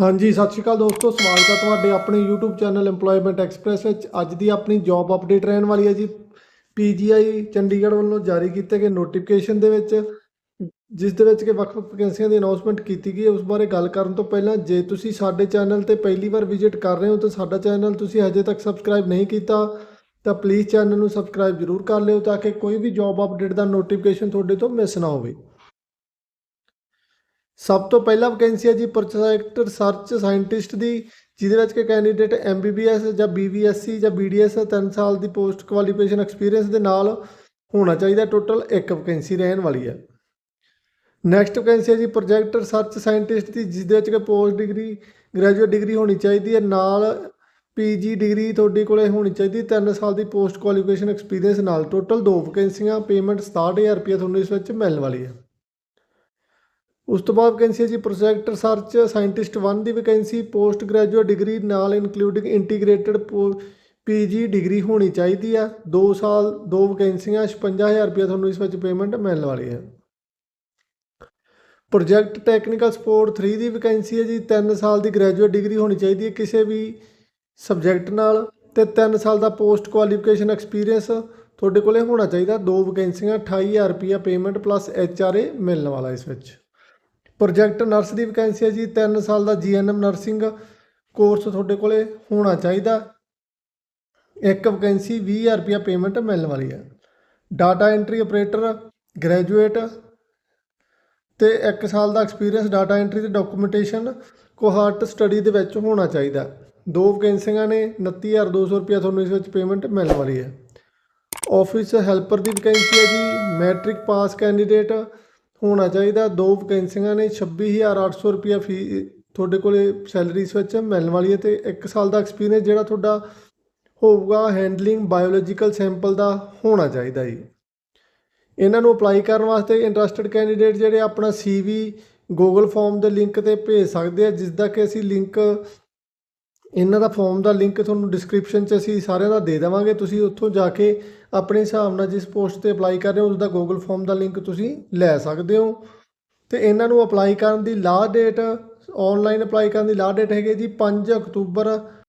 ਹਾਂਜੀ, ਸਤਿ ਸ਼੍ਰੀ ਅਕਾਲ ਦੋਸਤੋ, ਸਵਾਗਤ ਹੈ ਤੁਹਾਡੇ ਆਪਣੇ YouTube ਚੈਨਲ EMPLOYMENT ਐਕਸਪ੍ਰੈਸ ਵਿੱਚ। ਅੱਜ ਦੀ ਆਪਣੀ ਜੌਬ ਅਪਡੇਟ ਰਹਿਣ ਵਾਲੀ ਹੈ ਜੀ। PGI ਚੰਡੀਗੜ੍ਹ ਵੱਲੋਂ ਜਾਰੀ ਕੀਤੇ ਗਏ ਨੋਟੀਫਿਕੇਸ਼ਨ ਦੇ ਵਿੱਚ, ਜਿਸ ਦੇ ਵਿੱਚ ਕਿ ਵੱਖ-ਵੱਖ ਵੈਕੈਂਸੀਆਂ ਦੀ ਅਨਾਉਂਸਮੈਂਟ ਕੀਤੀ ਗਈ ਹੈ। ਉਸ ਬਾਰੇ ਗੱਲ ਕਰਨ ਤੋਂ ਪਹਿਲਾਂ, ਜੇ ਤੁਸੀਂ ਸਾਡੇ ਚੈਨਲ ਤੇ ਪਹਿਲੀ ਵਾਰ ਵਿਜ਼ਿਟ ਕਰ ਰਹੇ ਹੋ, ਤਾਂ ਸਾਡਾ ਚੈਨਲ ਤੁਸੀਂ ਹਜੇ ਤੱਕ ਸਬਸਕ੍ਰਾਈਬ ਨਹੀਂ ਕੀਤਾ, ਤਾਂ ਪਲੀਜ਼ ਚੈਨਲ ਨੂੰ ਸਬਸਕ੍ਰਾਈਬ ਜ਼ਰੂਰ ਕਰ ਲਿਓ, ਤਾਂ ਕਿ ਕੋਈ ਵੀ ਜੌਬ ਅਪਡੇਟ ਦਾ ਨੋਟੀਫਿਕੇਸ਼ਨ ਤੁਹਾਡੇ ਤੋਂ ਮਿਸ ਨਾ ਹੋਵੇ। ਸਭ ਤੋਂ ਪਹਿਲਾਂ ਵੈਕੈਂਸੀ ਹੈ ਜੀ ਪ੍ਰੋਜੈਕਟ ਰਿਸਰਚ ਸਾਇੰਟਿਸਟ ਦੀ, ਜਿਹਦੇ ਵਿੱਚ ਕਿ ਕੈਂਡੀਡੇਟ ਐਮਬੀਬੀਐਸ ਜਾਂ ਬੀਵੀਐਸਸੀ ਜਾਂ ਬੀਡੀਐਸ 3 ਸਾਲ ਦੀ ਪੋਸਟ ਕੁਆਲੀਫਿਕੇਸ਼ਨ ਐਕਸਪੀਰੀਅੰਸ ਦੇ ਨਾਲ ਹੋਣਾ ਚਾਹੀਦਾ ਟੋਟਲ ਇੱਕ ਵੈਕੈਂਸੀ ਰਹਿਣ ਵਾਲੀ ਹੈ। ਨੈਕਸਟ ਵੈਕੈਂਸੀ ਹੈ ਜੀ ਪ੍ਰੋਜੈਕਟ ਰਿਸਰਚ ਸਾਇੰਟਿਸਟ ਦੀ ਜਿਸ ਦੇ ਵਿੱਚ ਕਿ ਪੋਸਟ ਡਿਗਰੀ ਗ੍ਰੈਜੂਏਟ ਡਿਗਰੀ ਹੋਣੀ ਚਾਹੀਦੀ ਹੈ, ਨਾਲ ਪੀਜੀ ਡਿਗਰੀ ਤੁਹਾਡੇ ਕੋਲੇ ਹੋਣੀ ਚਾਹੀਦੀ 3 ਸਾਲ ਦੀ ਪੋਸਟ ਕੁਆਲੀਫਿਕੇਸ਼ਨ ਐਕਸਪੀਰੀਅੰਸ ਨਾਲ ਟੋਟਲ ਦੋ ਵੈਕੈਂਸੀਆਂ ਪੇਮੈਂਟ 67000 ਰੁਪਏ ਤੁਹਾਨੂੰ ਇਸ ਵਿੱਚ ਮਿਲਣ ਵਾਲੀ ਹੈ। ਉਸ ਤੋਂ ਬਾਅਦ ਵੈਕੈਂਸੀ ਹੈ ਜੀ ਪ੍ਰੋਜੈਕਟ ਰਿਸਰਚ ਸਾਇੰਟਿਸਟ 1 ਦੀ ਵੈਕੈਂਸੀ ਪੋਸਟ ਗ੍ਰੈਜੂਏਟ ਡਿਗਰੀ ਨਾਲ ਇਨਕਲੂਡਿੰਗ ਇੰਟੀਗ੍ਰੇਟਡ ਪੀਜੀ ਡਿਗਰੀ ਹੋਣੀ ਚਾਹੀਦੀ ਆ। 2 ਸਾਲ, ਦੋ ਵੈਕੈਂਸੀਆਂ 56000 ਰੁਪਏ ਤੁਹਾਨੂੰ ਇਸ ਵਿੱਚ ਪੇਮੈਂਟ ਮਿਲਣ ਵਾਲੀ ਹੈ ਪ੍ਰੋਜੈਕਟ ਟੈਕਨੀਕਲ ਸਪੋਰਟ 3 ਦੀ ਵੈਕੈਂਸੀ ਹੈ ਜੀ 3 ਸਾਲ ਦੀ ਗ੍ਰੈਜੂਏਟ ਡਿਗਰੀ ਹੋਣੀ ਚਾਹੀਦੀ ਹੈ ਕਿਸੇ ਵੀ ਸਬਜੈਕਟ ਨਾਲ ਤੇ 3 ਸਾਲ ਦਾ ਪੋਸਟ ਕੁਆਲੀਫਿਕੇਸ਼ਨ ਐਕਸਪੀਰੀਅੰਸ ਤੁਹਾਡੇ ਕੋਲੇ ਹੋਣਾ ਚਾਹੀਦਾ। ਦੋ ਵੈਕੈਂਸੀਆਂ 28000 ਰੁਪਏ ਪੇਮੈਂਟ ਪਲੱਸ ਐਚਆਰਏ ਮਿਲਣ ਵਾਲਾ ਇਸ ਵਿੱਚ। ਪ੍ਰੋਜੈਕਟ ਨਰਸ ਦੀ ਵੈਕੈਂਸੀ ਹੈ ਜੀ 3 ਸਾਲ ਦਾ ਜੀਐਨਐਮ ਨਰਸਿੰਗ ਕੋਰਸ ਤੁਹਾਡੇ ਕੋਲੇ ਹੋਣਾ ਚਾਹੀਦਾ। ਇੱਕ ਵੈਕੈਂਸੀ 20000 ਰੁਪਏ ਪੇਮੈਂਟ ਮਿਲਣ ਵਾਲੀ ਹੈ। ਡਾਟਾ ਐਂਟਰੀ ਆਪਰੇਟਰ ਗ੍ਰੈਜੂਏਟ ਤੇ 1 ਸਾਲ ਦਾ ਐਕਸਪੀਰੀਅੰਸ ਡਾਟਾ ਐਂਟਰੀ ਤੇ ਡਾਕੂਮੈਂਟੇਸ਼ਨ ਕੋਹਾਰਟ ਸਟੱਡੀ ਦੇ ਵਿੱਚ ਹੋਣਾ ਚਾਹੀਦਾ। ਦੋ ਵੈਕੈਂਸੀਆਂ ਨੇ 29200 ਰੁਪਏ ਤੁਹਾਨੂੰ ਇਸ ਵਿੱਚ ਪੇਮੈਂਟ ਮਿਲਣ ਵਾਲੀ ਹੈ। ਆਫਿਸ ਹੈਲਪਰ ਦੀ ਵੈਕੈਂਸੀ ਹੈ ਜੀ ਮੈਟ੍ਰਿਕ ਪਾਸ ਕੈਂਡੀਡੇਟ ਹੋਣਾ ਚਾਹੀਦਾ। ਦੋ ਵੈਕੈਂਸੀਆਂ ਨੇ 26800 ਰੁਪਿਆ ਫੀ, ਤੁਹਾਡੇ ਕੋਲੇ ਸੈਲਰੀ ਇਸ ਵਿੱਚ, ਮਿਲਣ ਵਾਲੀ ਹੈ ਤੇ 1 ਸਾਲ ਦਾ ਐਕਸਪੀਰੀਅੰਸ ਜਿਹੜਾ ਤੁਹਾਡਾ ਹੋਊਗਾ ਹੈਂਡਲਿੰਗ ਬਾਇਓਲੋਜੀਕਲ ਸੈਂਪਲ ਦਾ ਹੋਣਾ ਚਾਹੀਦਾ ਜੀ। ਇਹਨਾਂ ਨੂੰ ਅਪਲਾਈ ਕਰਨ ਵਾਸਤੇ ਇੰਟਰਸਟਿਡ ਕੈਂਡੀਡੇਟ ਜਿਹੜੇ ਆਪਣਾ ਸੀਵੀ ਗੂਗਲ ਫਾਰਮ ਦੇ ਲਿੰਕ ਤੇ ਭੇਜ ਸਕਦੇ ਆ, ਜਿਸ ਦਾ ਕਿ ਅਸੀਂ ਲਿੰਕ ਇਹਨਾਂ ਦਾ ਫਾਰਮ ਦਾ ਲਿੰਕ ਤੁਹਾਨੂੰ ਡਿਸਕ੍ਰਿਪਸ਼ਨ 'ਚ ਅਸੀਂ ਸਾਰਿਆਂ ਦਾ ਦੇ ਦੇਵਾਂਗੇ। ਤੁਸੀਂ ਉੱਥੋਂ ਜਾ ਕੇ ਆਪਣੇ ਹਿਸਾਬ ਨਾਲ ਜਿਸ ਪੋਸਟ ਤੇ ਅਪਲਾਈ ਕਰ ਰਹੇ ਹੋ ਉਸ ਦਾ ਗੂਗਲ ਫਾਰਮ ਦਾ ਲਿੰਕ ਤੁਸੀਂ ਲੈ ਸਕਦੇ ਹੋ। ਤੇ ਇਹਨਾਂ ਨੂੰ ਅਪਲਾਈ ਕਰਨ ਦੀ ਲਾਸਟ ਡੇਟ ਆਨਲਾਈਨ ਅਪਲਾਈ ਕਰਨ ਦੀ ਲਾਸਟ ਡੇਟ ਹੈਗੀ ਜੀ 5 ਅਕਤੂਬਰ